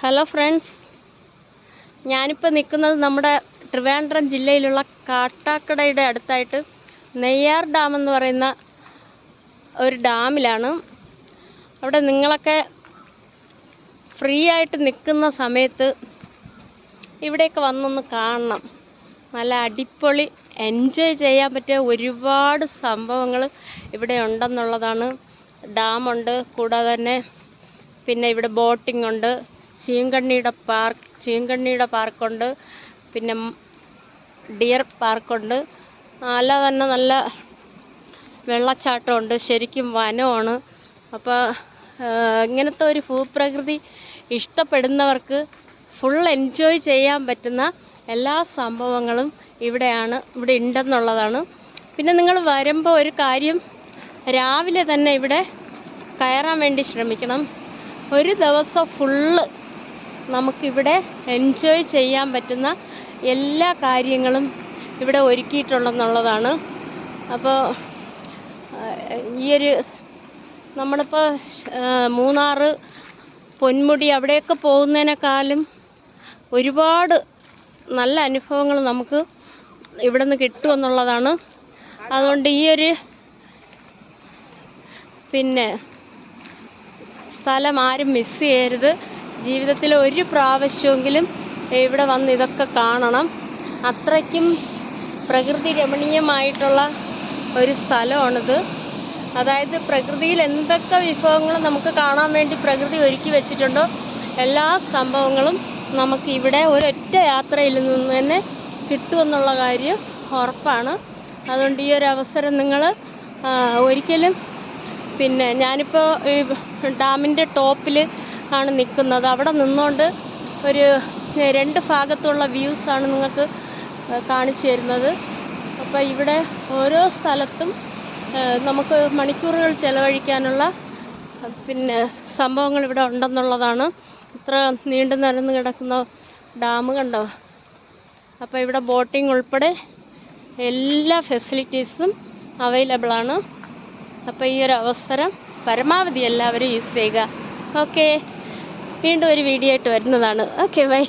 Hello friends ഞാനിപ്പോൾ നിൽക്കുന്നത് നമ്മുടെ ട്രിവാൻഡ്രം ജില്ലയിലുള്ള കാട്ടാക്കടയുടെ അടുത്തായിട്ട് നെയ്യാർ ഡാം എന്ന് പറയുന്ന ഒരു ഡാമിലാണ്. അവിടെ നിങ്ങളൊക്കെ ഫ്രീ ആയിട്ട് നിൽക്കുന്ന സമയത്ത് ഇവിടെയൊക്കെ വന്നൊന്ന് കാണണം. നല്ല അടിപൊളി എൻജോയ് ചെയ്യാൻ പറ്റിയ ഒരുപാട് സംഭവങ്ങൾ ഇവിടെ ഉണ്ടെന്നുള്ളതാണ്. ഡാമുണ്ട് കൂടാതെ തന്നെ പിന്നെ ഇവിടെ ബോട്ടിംഗ് ഉണ്ട്. ചീങ്കണ്ണിയുടെ പാർക്ക് ചീങ്കണ്ണിയുടെ പാർക്കുണ്ട്. പിന്നെ ഡിയർ പാർക്കുണ്ട്. അല്ലാതെ തന്നെ നല്ല വെള്ളച്ചാട്ടമുണ്ട്. ശരിക്കും വനമാണ്. അപ്പോൾ ഇങ്ങനത്തെ ഒരു ഭൂപ്രകൃതി ഇഷ്ടപ്പെടുന്നവർക്ക് ഫുൾ എൻജോയ് ചെയ്യാൻ പറ്റുന്ന എല്ലാ സംഭവങ്ങളും ഇവിടെയാണ് ഇവിടെ ഉണ്ടെന്നുള്ളതാണ്. പിന്നെ നിങ്ങൾ വരുമ്പോൾ ഒരു കാര്യം രാവിലെ തന്നെ ഇവിടെ കയറാൻ വേണ്ടി ശ്രമിക്കണം. ഒരു ദിവസം ഫുള്ള് നമുക്കിവിടെ എൻജോയ് ചെയ്യാൻ പറ്റുന്ന എല്ലാ കാര്യങ്ങളും ഇവിടെ ഒരുക്കിയിട്ടുള്ളതെന്നുള്ളതാണ് അപ്പോൾ ഈയൊരു നമ്മളിപ്പോൾ മൂന്നാറ് പൊന്മുടി അവിടെയൊക്കെ പോകുന്നതിനേക്കാളും ഒരുപാട് നല്ല അനുഭവങ്ങൾ നമുക്ക് ഇവിടെ നിന്ന് കിട്ടുമെന്നുള്ളതാണ്. അതുകൊണ്ട് ഈ ഒരു പിന്നെ സ്ഥലം ആരും മിസ് ചെയ്യരുത്. ജീവിതത്തിൽ ഒരു പ്രാവശ്യമെങ്കിലും ഇവിടെ വന്ന് ഇതൊക്കെ കാണണം. അത്രയ്ക്കും പ്രകൃതി രമണീയമായിട്ടുള്ള ഒരു സ്ഥലമാണിത്. അതായത് പ്രകൃതിയിൽ എന്തൊക്കെ വിഭവങ്ങൾ നമുക്ക് കാണാൻ വേണ്ടി പ്രകൃതി ഒരുക്കി വെച്ചിട്ടുണ്ടോ എല്ലാ സംഭവങ്ങളും നമുക്ക് ഇവിടെ ഒരൊറ്റ യാത്രയിൽ നിന്ന് തന്നെ കിട്ടുമെന്നുള്ള കാര്യം ഉറപ്പാണ്. അതുകൊണ്ട് ഈ ഒരു അവസരം നിങ്ങൾ ഒരിക്കലും പിന്നെ ഞാനിപ്പോൾ ഈ ഡാമിന്റെ ടോപ്പിൽ ആണ് നിൽക്കുന്നത്. അവിടെ നിന്നുകൊണ്ട് ഒരു രണ്ട് ഭാഗത്തുള്ള വ്യൂസ് ആണ് നിങ്ങൾക്ക് കാണിച്ചു തരുന്നത്. അപ്പോൾ ഇവിടെ ഓരോ സ്ഥലത്തും നമുക്ക് മണിക്കൂറുകൾ ചിലവഴിക്കാനുള്ള പിന്നെ സംഭവങ്ങൾ ഇവിടെ ഉണ്ടെന്നുള്ളതാണ്. ഇത്ര നീണ്ടു നിരന്ന് കിടക്കുന്ന ഡാം കണ്ടോ? അപ്പോൾ ഇവിടെ ബോട്ടിംഗ് ഉൾപ്പെടെ എല്ലാ ഫെസിലിറ്റീസും അവൈലബിളാണ് അപ്പോൾ ഈ ഒരു അവസരം പരമാവധി എല്ലാവരും യൂസ് ചെയ്യുക. ഓക്കെ വീണ്ടും ഒരു വീഡിയോ ആയിട്ട് വരുന്നതാണ്. Okay bye